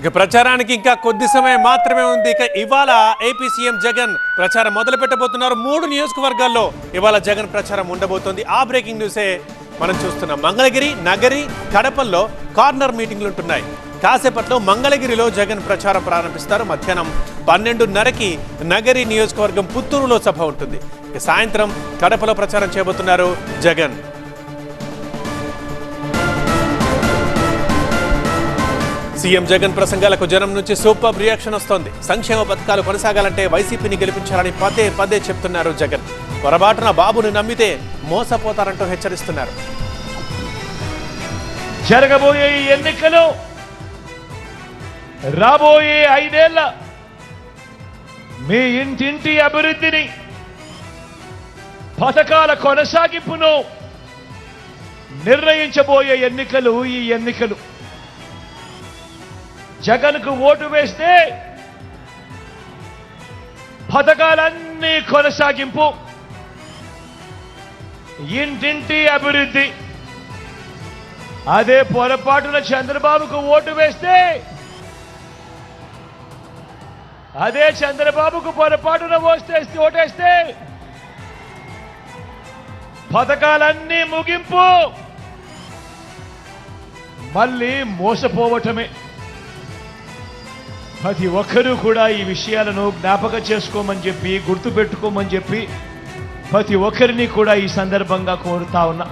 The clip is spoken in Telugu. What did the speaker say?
ఇక ప్రచారానికి ఇంకా కొద్ది సమయం మాత్రమే ఉంది. ఇక ఇవాళ ఏపీ సీఎం జగన్ ప్రచారం మొదలు పెట్టబోతున్నారు మూడు నియోజకవర్గాల్లో ఇవాళ జగన్ ప్రచారం ఉండబోతోంది. ఆ బ్రేకింగ్ న్యూసే మనం చూస్తున్నాం. మంగళగిరి నగరి కడపల్లో కార్నర్ మీటింగ్లు ఉంటున్నాయి. కాసేపట్లో మంగళగిరిలో జగన్ ప్రచారం ప్రారంభిస్తారు. మధ్యాహ్నం పన్నెండున్నరకి నగరి నియోజకవర్గం పుత్తూరులో సభ ఉంటుంది. ఇక సాయంత్రం కడపలో ప్రచారం చేయబోతున్నారు జగన్. సీఎం జగన్ ప్రసంగాలకు జనం నుంచి సూపర్ రియాక్షన్ వస్తోంది. సంక్షేమ పథకాలు కొనసాగాలంటే వైసీపీని గెలిపించాలని పదే పదే చెప్తున్నారు జగన్. పొరపాటున బాబుని నమ్మితే మోసపోతారంటూ హెచ్చరిస్తున్నారు. జరగబోయే ఈ ఎన్నికలు రాబోయే ఐదేళ్ళ మీ ఇంటింటి అభివృద్ధిని పథకాల కొనసాగింపును నిర్ణయించబోయే ఎన్నికలు ఈ ఎన్నికలు. జగన్కు ఓటు వేస్తే పథకాలన్నీ కొనసాగింపు. ఇంటింటి అభివృద్ధి. అదే పొరపాటున చంద్రబాబుకు ఓటు వేస్తే అదే చంద్రబాబుకు పొరపాటున ఓస్తే ఓటేస్తే పథకాలన్నీ ముగింపు. మళ్ళీ మోసపోవటమే. ప్రతి ఒక్కరూ కూడా ఈ విషయాలను జ్ఞాపక చేసుకోమని చెప్పి గుర్తుపెట్టుకోమని చెప్పి ప్రతి ఒక్కరిని కూడా ఈ సందర్భంగా కోరుతా ఉన్నా.